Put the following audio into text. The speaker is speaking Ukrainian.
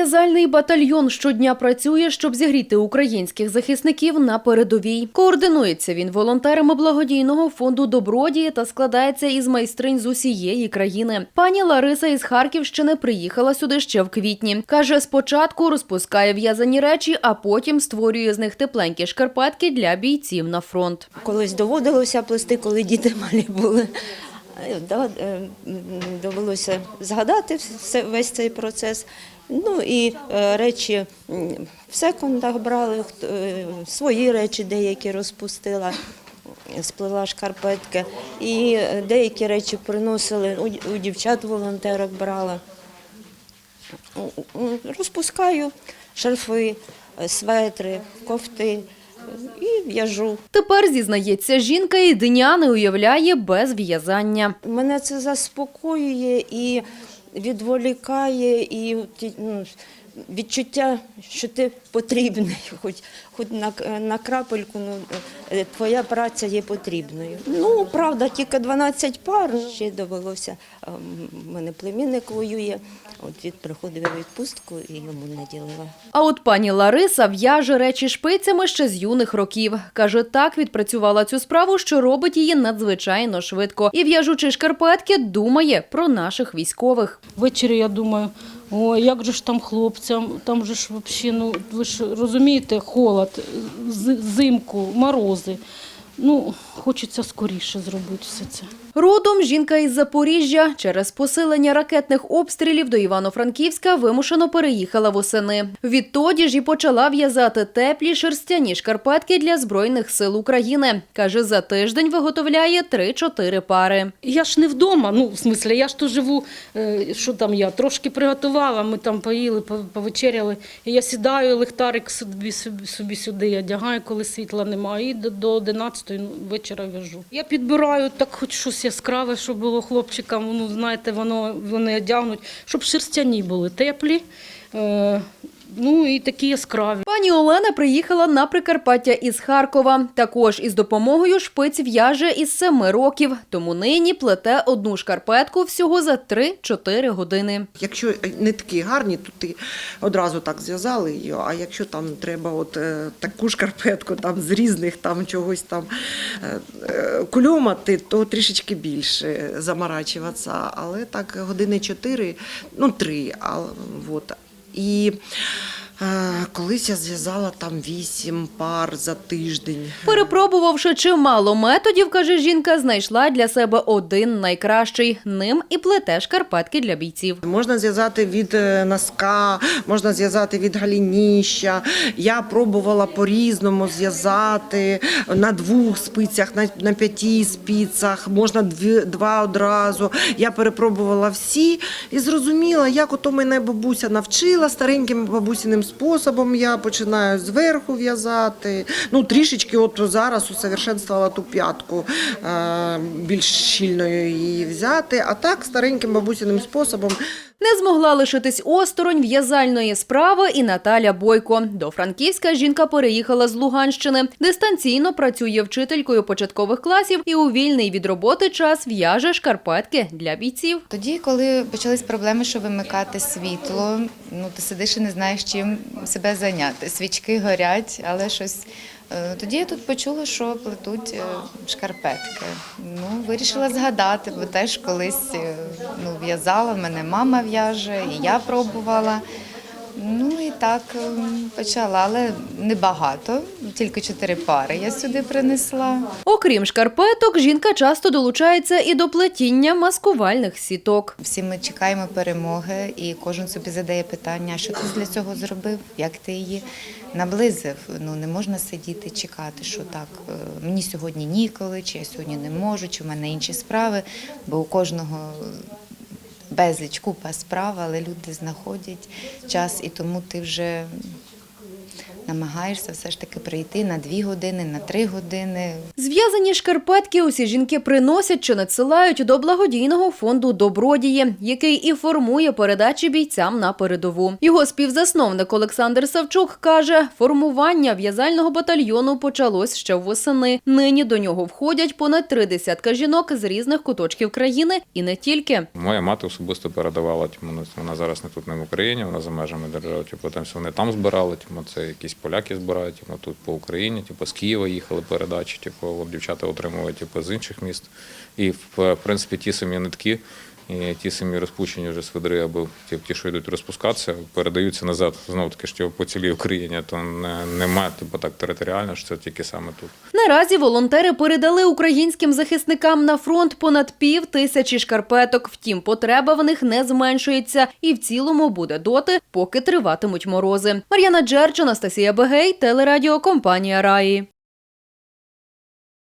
В'язальний батальйон щодня працює, щоб зігріти українських захисників на передовій. Координується він волонтерами благодійного фонду Добродії та складається із майстринь з усієї країни. Пані Лариса із Харківщини приїхала сюди ще в квітні. каже, спочатку розпускає в'язані речі, а потім створює з них тепленькі шкарпетки для бійців на фронт. Колись доводилося плести, коли діти малі були. Е, е, Довелося згадати весь цей процес. Ну і е, речі в секундах брали, свої речі деякі розпустила, сплела шкарпетки. І деякі речі приносили, у дівчат-волонтерок брала. Розпускаю шарфи, светри, кофти і в'яжу. Тепер зізнається, жінка і дня не уявляє без в'язання. Мене це заспокоює і відволікає, і ті- ну, відчуття, що ти потрібний, хоч, хоч на, на крапельку, ну, е, твоя праця є потрібною. Ну, правда, тільки 12 пар. Ще довелося, в мене племінник воює, от він приходив у відпустку і йому наділила. А от пані Лариса в'яже речі шпицями ще з юних років. Каже, так відпрацювала цю справу, що робить її надзвичайно швидко. І в'яжучи шкарпетки, думає про наших військових. Ввечері я думаю, ой, як же ж там хлопцям, там же ж взагалі, ну ви ж розумієте, холод, зимку, морози. Ну, хочеться скоріше зробити все це. Родом жінка із Запоріжжя через посилення ракетних обстрілів до Івано-Франківська вимушено переїхала восени. Відтоді ж і почала в'язати теплі шерстяні шкарпетки для збройних сил України. каже, за тиждень виготовляє 3-4 пари. Я ж не вдома, ну, в смислі, я ж тут живу, е, що там я, трошки приготувала, ми там поїли, по- повечеряли. І я сідаю, лихтарик собі, собі, сюди одягаю, коли світла немає, і до, до 11 ну, вечора в'яжу. Я підбираю так хоч щось яскраве, щоб було хлопчикам, ну, знаєте, воно, вони одягнуть, щоб шерстяні були, теплі, е, ну і такі яскраві. Пані Олена приїхала на Прикарпаття із Харкова. Також із допомогою шпиць в'яже із семи років. Тому нині плете одну шкарпетку всього за 3-4 години. Якщо нитки гарні, то ти одразу так зв'язали її. А якщо там треба от е, таку шкарпетку там з різних там чогось там е, е, кульомати, то трішечки більше заморачуватися. Але так години чотири, ну три. А, от. І колись я зв'язала там вісім пар за тиждень. Перепробувавши чимало методів, каже жінка, знайшла для себе один найкращий. Ним і плете шкарпетки для бійців. Можна зв'язати від е, носка, можна зв'язати від галініща. Я пробувала по-різному зв'язати на двох спицях, на, на п'яти спицях, можна дві, два одразу. Я перепробувала всі і зрозуміла, як ото мене бабуся навчила стареньким бабусіним способом. Я починаю зверху в'язати. Ну, трішечки от зараз усовершенствувала ту п'ятку, е, більш щільною її взяти. А так стареньким бабусіним способом Не змогла лишитись осторонь в'язальної справи і Наталя Бойко. До Франківська жінка переїхала з Луганщини. Дистанційно працює вчителькою початкових класів і у вільний від роботи час в'яже шкарпетки для бійців. Тоді, коли почались проблеми, що вимикати світло, ну ти сидиш і не знаєш, чим себе зайняти. Свічки горять, але щось. Е, Тоді я тут почула, що плетуть е, шкарпетки. Ну, вирішила згадати, бо теж колись е, ну, в'язала, мене мама в'яже, і я пробувала. Ну і так ем, почала, але небагато, тільки чотири пари я сюди принесла. Окрім шкарпеток, жінка часто долучається і до плетіння маскувальних сіток. Всі ми чекаємо перемоги, і кожен собі задає питання, що ти для цього зробив, як ти її наблизив. Ну не можна сидіти чекати, що так е, мені сьогодні ніколи, чи я сьогодні не можу, чи в мене інші справи, бо у кожного. Безліч купа справ, але люди знаходять час, і тому ти вже намагаєшся все ж таки прийти на дві години, на три години. Зв'язані шкарпетки усі жінки приносять чи надсилають до благодійного фонду Добродії, який і формує передачі бійцям на передову. Його співзасновник Олександр Савчук каже, формування в'язального батальйону почалось ще восени. Нині до нього входять понад три десятка жінок з різних куточків країни і не тільки. Моя мати особисто передавала, тьму, ну, вона зараз не тут не в Україні, вона за межами держави. Типу, там вони там збирали, тьму, це якісь поляки збирають, типу, тут по Україні, типу, з Києва їхали передачі, типу, дівчата отримують типу, з інших міст. І в принципі ті самі нитки. І ті самі розпущені вже свидри, або ті, ті, що йдуть розпускатися, передаються назад знову таки що по цілій Україні. То не, типу так територіально, що це тільки саме тут. Наразі волонтери передали українським захисникам на фронт понад пів тисячі шкарпеток. Втім, потреба в них не зменшується і в цілому буде доти, поки триватимуть морози. Мар'яна Джерч, Анастасія Бегей, телерадіокомпанія Раї.